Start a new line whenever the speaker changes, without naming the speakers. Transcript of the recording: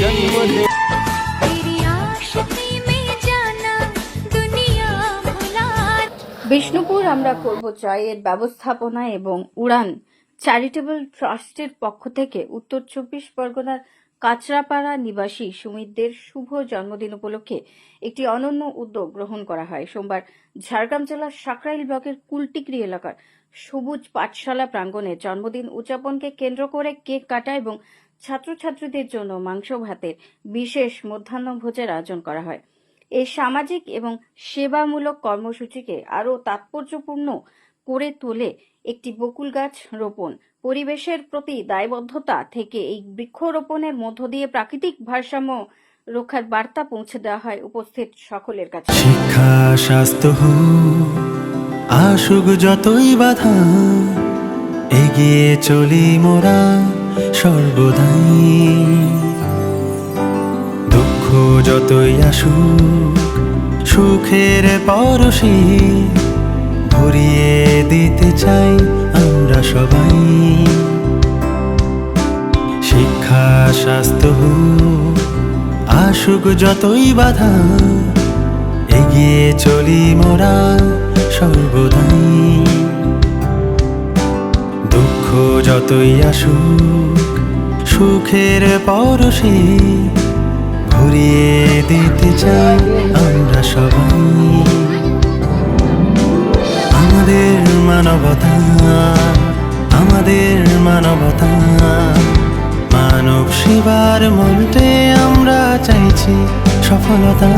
জন্মদিন।
বিষ্ণুপুর আমরা করব জয়ের ব্যবস্থাপনা এবং উড়ান। চ্যারিটেবল ট্রাস্টের পক্ষ থেকে উত্তর চব্বিশ পরগনার কাঁচরাপাড়া নিবাসী সুমিতদের শুভ জন্মদিন উপলক্ষে একটি অনন্য উদ্যোগ গ্রহণ করা হয়। সোমবার ঝাড়গ্রাম জেলার সাকরাইল ব্লকের কুলটিকরি এলাকার সবুজ পাঠশালা প্রাঙ্গণে জন্মদিন উদযাপনকে কেন্দ্র করে কেক কাটা এবং ছাত্রছাত্রীদের জন্য মাংস ভাতের বিশেষ মধ্যাহ্ন ভোজের আয়োজন করা হয়। এই সামাজিক এবং সেবামূলক কর্মসূচিকে আরও তাৎপর্যপূর্ণ করে তোলে একটি বকুল গাছ রোপণ। পরিবেশের প্রতি দায়বদ্ধতা থেকে এই বৃক্ষরোপণের মধ্য দিয়ে প্রাকৃতিক ভারসাম্য রক্ষার বার্তা পৌঁছে দেওয়া হয় উপস্থিত সকলের কাছে।
শিক্ষা, স্বাস্থ্য আসুক যতই বাধা, এগিয়ে চলি মোরা সর্বদাই। দুঃখ যতই আসুক, সুখের পরশে ভরিয়ে দিতে চাই আমরা সবাই। শিক্ষা, স্বাস্থ্য আসুক যতই বাধা, এগিয়ে চলি মোরা সর্বদাই। দুঃখ যতই আসুক, সুখের পরশে ঘুরিয়ে দিতে চাই আমরা সবাই। মানবতা আমাদের মানবতা। মানব সেবার মন্ত্রে আমরা চাইছি সফলতা।